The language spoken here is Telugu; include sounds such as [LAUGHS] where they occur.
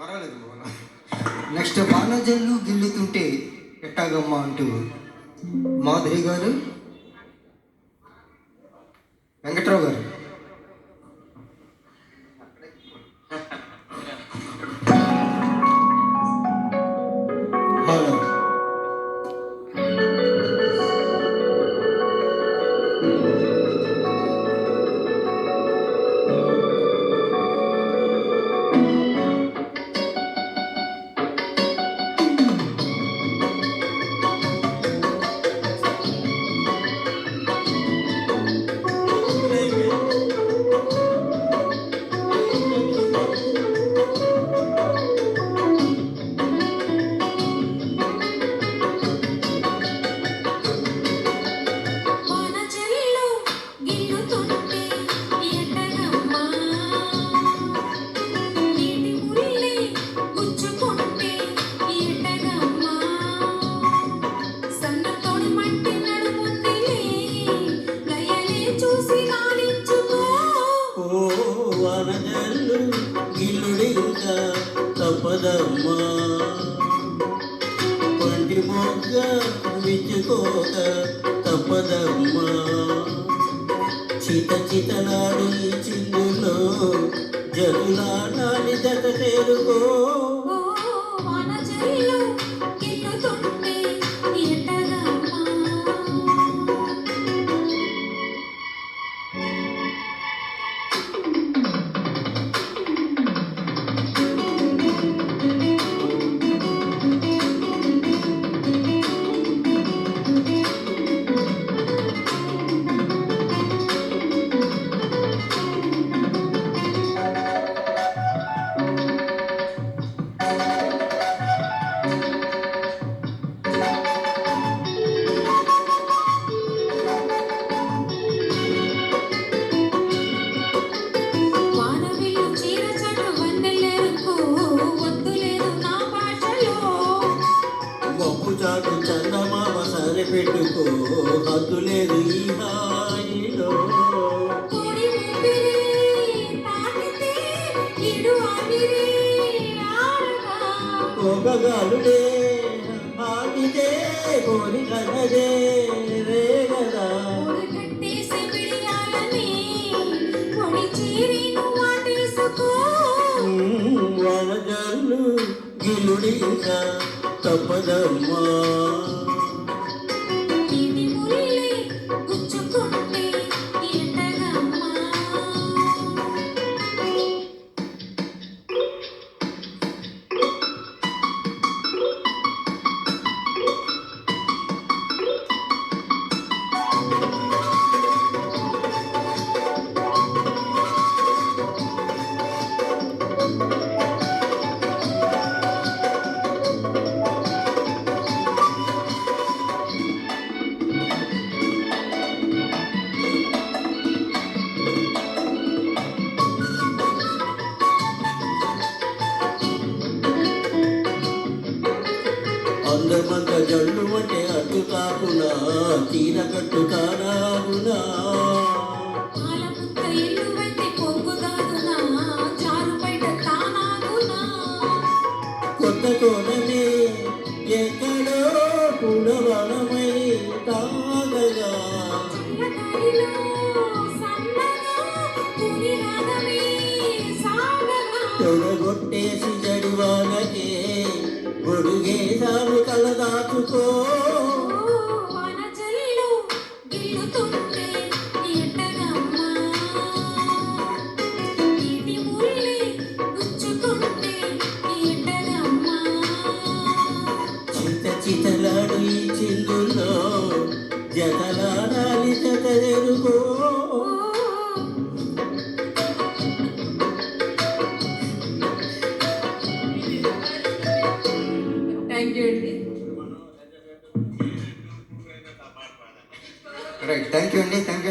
పర్వాలేదు నెక్స్ట్ వానజల్లు గిల్లుతుంటే ఎట్టాగమ్మా అంటూ మాధురి గారు వెంకట్రావు గారు. [LAUGHS] హలో. పంటి మొగ్గ విచ్చుకోక తప్పదమ్మా. చిత చితలాడు ఈ జరులాడాలి జత చేరుకో పెట్టుకో హద్దు లేదు ఈ హాయిలో పొగగాలుడే ఆగితే కోరి కన్నదే రేగదా వనజల్లు గిలుడి ఇంకా తప్పదమ్మా. పాలపుత్త ఇల్లు వంటి పొంగుదాగునా చారు బయట తానాగునా? కొత్త కోనమే ఎక్కడో కుడవనమై తాగగా. తొడగొట్టేసి జడివానకే గొడుగేసాలు కలదాచుకో ಹೇಳ್ತೀನಿ ರೈಟ್ ಥ್ಯಾಂಕ್ ಯು ಅಂಡಿ ಥ್ಯಾಂಕ್ ಯು